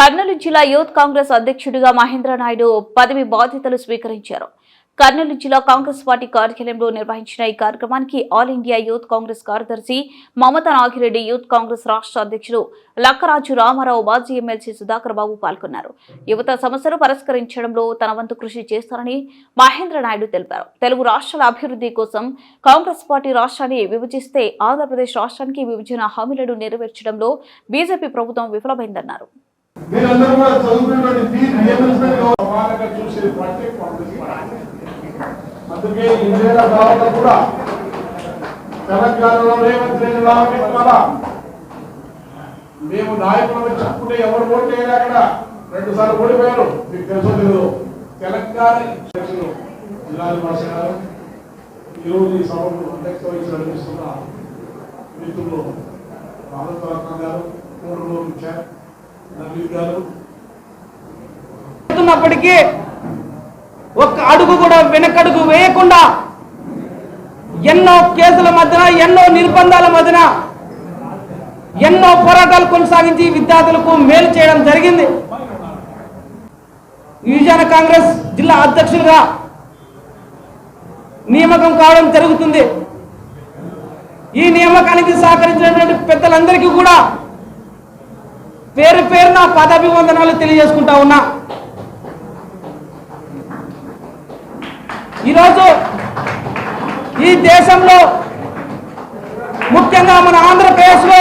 కర్నూలు జిల్లా యూత్ కాంగ్రెస్ అధ్యక్షుడిగా మహేంద్ర నాయుడు పదవి బాధ్యతలు స్వీకరించారు. కర్నూలు జిల్లా కాంగ్రెస్ పార్టీ కార్యాలయంలో నిర్వహించిన ఈ కార్యక్రమానికి ఆల్ ఇండియా యూత్ కాంగ్రెస్ కార్యదర్శి మమతా నాగిరెడ్డి యూత్ కాంగ్రెస్ రాష్ట్ర అధ్యక్షుడు లక్కరాజు రామారావు మాజీ ఎమ్మెల్సీ సుధాకర్ బాబు పాల్గొన్నారు. యువత సమస్యలు పరిష్కరించడంలో తన వంతు కృషి చేస్తారని మహేంద్ర నాయుడు తెలిపారు. తెలుగు రాష్ట్రాల అభివృద్ధి కోసం కాంగ్రెస్ పార్టీ రాష్ట్రాన్ని విభజిస్తే ఆంధ్రప్రదేశ్ రాష్ట్రానికి విభజన హామీలను నెరవేర్చడంలో బీజేపీ ప్రభుత్వం విఫలమైందన్నారు. మీరందరూ కూడా చదువుకున్నటువంటి తీరు నియమించడం సమానంగా చూసే పార్టీ అందుకే ఇందిరా భారత కూడా తెలంగాణలో రేవంత్ రెడ్డి రావడం మేము నాయకులను చెప్పుకుంటే ఎవరు ఓటు వేయరు అక్కడ? రెండు సార్లు ఓడిపోయారు. మీకు తెలుసో తెలియదు? తెలంగాణ భాష గారు ఈరోజు ఈ సభకు అధ్యక్షత వహించి నడిపిస్తున్న మిత్రులు రామరత్న గారు పూర్వ ముఖ్య ఒక్క అడుగు కూడా వెనకడుగు వేయకుండా ఎన్నో కేసుల మధ్యన ఎన్నో నిర్బంధాల మధ్యన ఎన్నో పోరాటాలు కొనసాగించి విద్యార్థులకు మేలు చేయడం జరిగింది. యువజన కాంగ్రెస్ జిల్లా అధ్యక్షులుగా నియామకం కావడం జరుగుతుంది. ఈ నియామకానికి సహకరించినటువంటి పెద్దలందరికీ కూడా పేరు పేరున పదాభివందనాలు తెలియజేసుకుంటా ఉన్నా. ఈరోజు ఈ దేశంలో ముఖ్యంగా మన ఆంధ్రప్రదేశ్లో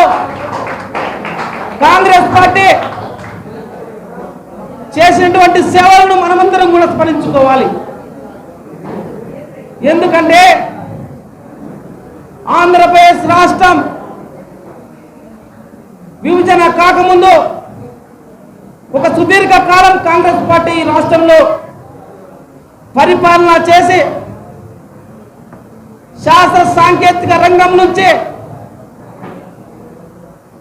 కాంగ్రెస్ పార్టీ చేసినటువంటి సేవలను మనమందరం కూడా స్మరించుకోవాలి. ఎందుకంటే ఆంధ్రప్రదేశ్ రాష్ట్రం విభజన కాకముందు ఒక సుదీర్ఘ కాలం కాంగ్రెస్ పార్టీ రాష్ట్రంలో పరిపాలన చేసి శాస్త్ర సాంకేతిక రంగం నుంచి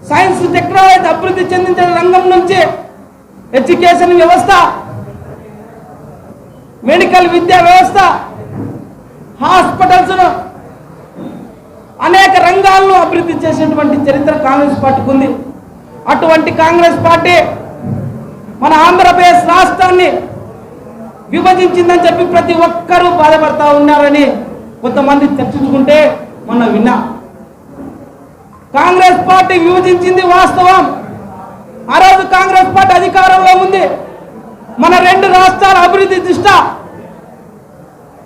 సైన్స్ టెక్నాలజీ అభివృద్ధి చెందించిన రంగం నుంచి ఎడ్యుకేషన్ వ్యవస్థ మెడికల్ విద్యా వ్యవస్థ హాస్పిటల్స్ అనేక రంగాల్లో అభివృద్ధి చేసిన చరిత్ర కాంగ్రెస్ పార్టీకి ఉంది. అటువంటి కాంగ్రెస్ పార్టీ మన ఆంధ్రప్రదేశ్ రాష్ట్రాన్ని విభజించిందని చెప్పి ప్రతి ఒక్కరూ బాధపడతా ఉన్నారని కొంతమంది చర్చించుకుంటే మొన్న విన్నా. కాంగ్రెస్ పార్టీ విభజించింది వాస్తవం. ఆ రోజు కాంగ్రెస్ పార్టీ అధికారంలో ఉంది. మన రెండు రాష్ట్రాల అభివృద్ధి దృష్ట్యా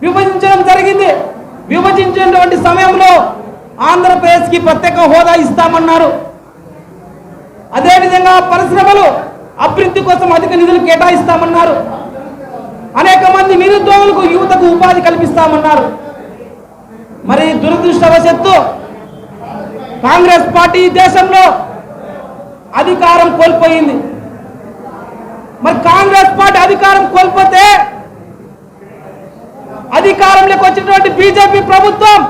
విభజించడం జరిగింది. విభజించినటువంటి సమయంలో ఆంధ్రప్రదేశ్కి ప్రత్యేక హోదా ఇస్తామన్నారు. అదేవిధంగా పరిశ్రమలు అభివృద్ధి కోసం అధిక నిధులు కేటాయిస్తామన్నారు. అనేక మంది నిరుద్యోగులకు యువతకు ఉపాధి కల్పిస్తామన్నారు. మరి దురదృష్టవశత్తు కాంగ్రెస్ పార్టీ దేశంలో అధికారం కోల్పోయింది. మరి కాంగ్రెస్ పార్టీ అధికారం కోల్పోతే అధికారంలోకి వచ్చినటువంటి బీజేపీ ప్రభుత్వం